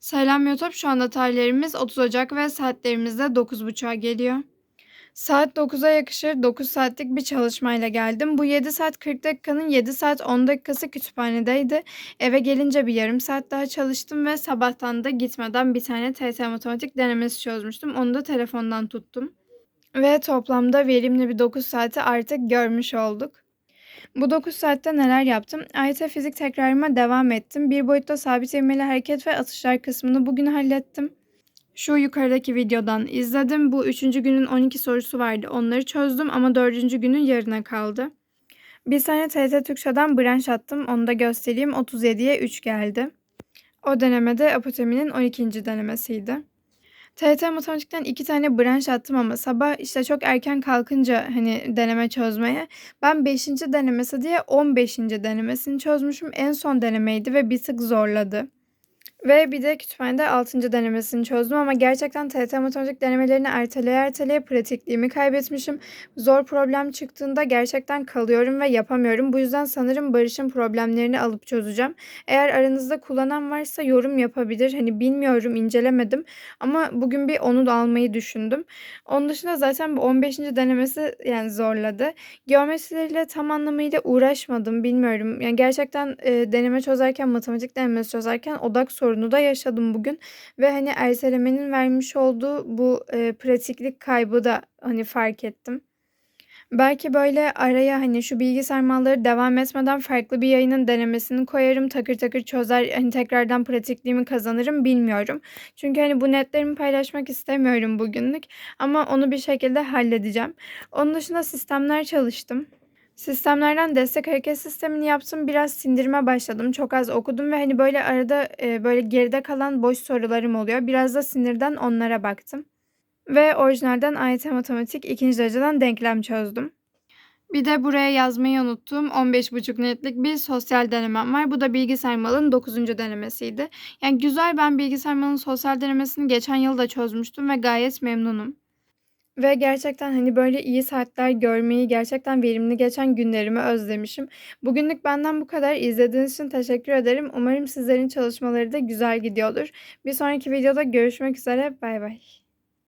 Selam YouTube. Şu anda tarihlerimiz 30 Ocak ve saatlerimiz de 9.30'a geliyor. Saat 9'a yakışır 9 saatlik bir çalışmayla geldim. Bu 7 saat 40 dakikanın 7 saat 10 dakikası kütüphanedeydi. Eve gelince bir yarım saat daha çalıştım ve sabahtan da gitmeden bir tane TYT matematik denemesi çözmüştüm. Onu da telefondan tuttum. Ve toplamda verimli bir 9 saati artık görmüş olduk. Bu 9 saatte neler yaptım? AYT fizik tekrarıma devam ettim. Bir boyutta sabit ivmeli hareket ve atışlar kısmını bugün hallettim. Şu yukarıdaki videodan izledim. Bu üçüncü günün 12 sorusu vardı. Onları çözdüm ama dördüncü günün yarına kaldı. Bir tane TRT Türkçe'den branş attım. Onu da göstereyim. 37'ye 3 geldi. O denemede apoteminin 12. denemesiydi. TRT Matematik'ten iki tane branş attım ama sabah işte çok erken kalkınca hani deneme çözmeye ben 5. denemesi diye 15. denemesini çözmüşüm. En son denemeydi ve bir tık zorladı. Ve bir de kütüphanede 6. denemesini çözdüm ama gerçekten TRT Matematik denemelerini erteleye erteleye pratikliğimi kaybetmişim. Zor problem çıktığında gerçekten kalıyorum ve yapamıyorum. Bu yüzden sanırım Barış'ın problemlerini alıp çözeceğim. Eğer aranızda kullanan varsa yorum yapabilir. Hani bilmiyorum, incelemedim ama bugün bir onu da almayı düşündüm. Onun dışında zaten bu 15. denemesi yani zorladı. Geometrileriyle tam anlamıyla uğraşmadım, bilmiyorum. Yani gerçekten e, deneme çözerken, matematik denemesi çözerken odak sorunu da yaşadım bugün ve hani ertelemenin vermiş olduğu bu e, pratiklik kaybı da hani fark ettim. Belki böyle araya hani şu bilgisayar malları devam etmeden farklı bir yayının denemesini koyarım. Takır takır çözer hani tekrardan pratikliğimi kazanırım bilmiyorum. Çünkü hani bu netlerimi paylaşmak istemiyorum bugünlük. Ama onu bir şekilde halledeceğim. Onun dışında sistemler çalıştım. Sistemlerden destek hareket sistemini yaptım. Biraz sindirme başladım. Çok az okudum ve hani böyle arada e, böyle geride kalan boş sorularım oluyor. Biraz da sinirden onlara baktım. Ve orijinalden AYT matematik ikinci dereceden denklem çözdüm. Bir de buraya yazmayı unuttum. 15,5 netlik bir sosyal denemem var. Bu da bilgisayar malın 9. denemesiydi. Yani güzel ben bilgisayar malın sosyal denemesini geçen yıl da çözmüştüm ve gayet memnunum. Ve gerçekten hani böyle iyi saatler görmeyi, gerçekten verimli geçen günlerimi özlemişim. Bugünlük benden bu kadar. İzlediğiniz için teşekkür ederim. Umarım sizlerin çalışmaları da güzel gidiyordur. Bir sonraki videoda görüşmek üzere. Bay bay.